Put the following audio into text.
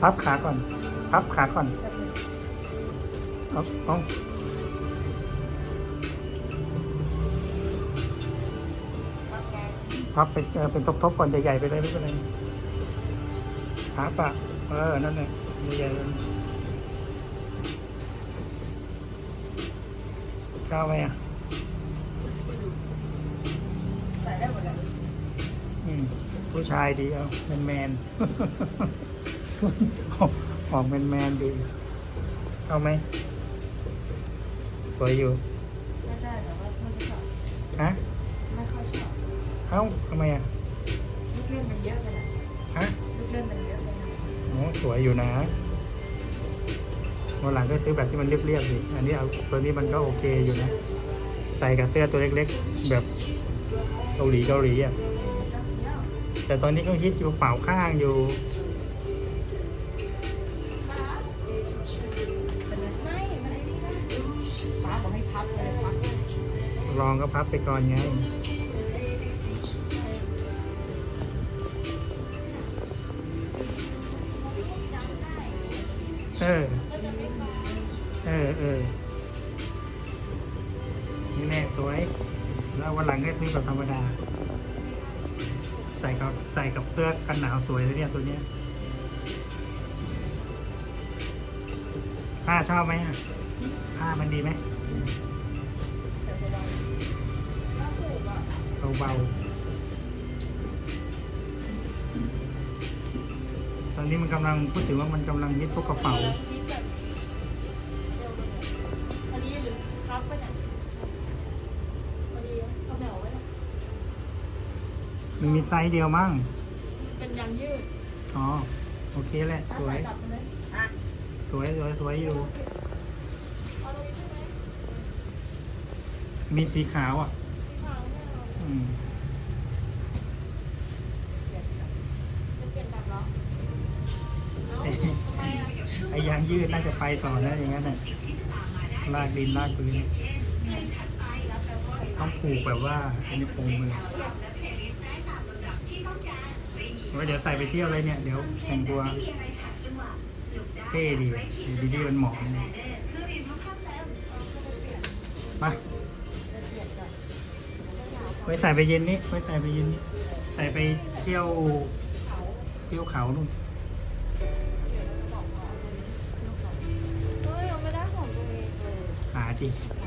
พับขาก่อน พับขาก่อนเอาเอาพับเป็นเออเป็นทบๆก่อนใหญ่ๆไปเลยไม่เป็นไรพับอะเออ นั่นแหละใหญ่ๆเลยเช้าไหมอะใส่ได้หมดเลยอืมผู้ชายดีเอาแมนแมนๆ ออกแมนแมนๆดี เอาไหม สวยอยู่ ไม่ได้แต่ว่าไม่ชอบฮะ ไม่ค่อยชอบเอ้าทำไมอะ ลูกเล่นมันเยอะไปหน่อยฮะลูกเล่นมันเยอะไปหน่อยโอ้สวยอยู่นะวันหลังก็ซื้อแบบที่มันเรียบๆสิอันนี้เอาตัวนี้มันก็โอเคอยู่นะ ใส่กับเสื้อตัวเล็กๆ แบบเกาหลีเกาหลีอะ แต่ตอนนี้ก็ฮิตอยู่เป่าข้างอยู่ บอกให้พับเลองก็พับไปก่อนไงเออ เออเออนี่แน่สวย แล้ววันหลังก็ซื้อแบบธรรมดา ใส่กับใส่กับเสื้อกันหนาวสวยเลยเนี่ยตัวเนี้ยผ้าชอบไหมผ้ามันดีไหม เบาๆ ตอนนี้มันกำลังพูดถึงว่ามันกำลังยึดพวกกระเป๋า อันนี้หรือพับไปเนี่ยพอดีเขาแนวไว้เนี่ยมันมีไซส์เดียวมั้ง เป็นยางยืดอ๋อ โอเคแหละ ถ้าสวใส่ย กลับไปเลยอะสวยสวยสวยอยู่ เอาตรงนี้ใช่ไหมมีสีขาวอะ ไอ้ยางยืดน่าจะไปต่อนะอย่างนั้นน่ะลากดินลากพื้นต้องผูกแบบว่าอันนี้โปงมือไว้เดี๋ยวใส่ไปเที่ยวอะไรเนี่ย เดี๋ยวแต่งตัวเท่ดีดีดีมันหมาะมา ไว้ใส่ไปเย็นนี้ไว้ใส่ไปเย็นนี้ ใส่ไปเที่ยว เที่ยวเขานู่นเฮ้ยยังไม่ได้ของตัวเองเลยหาดิห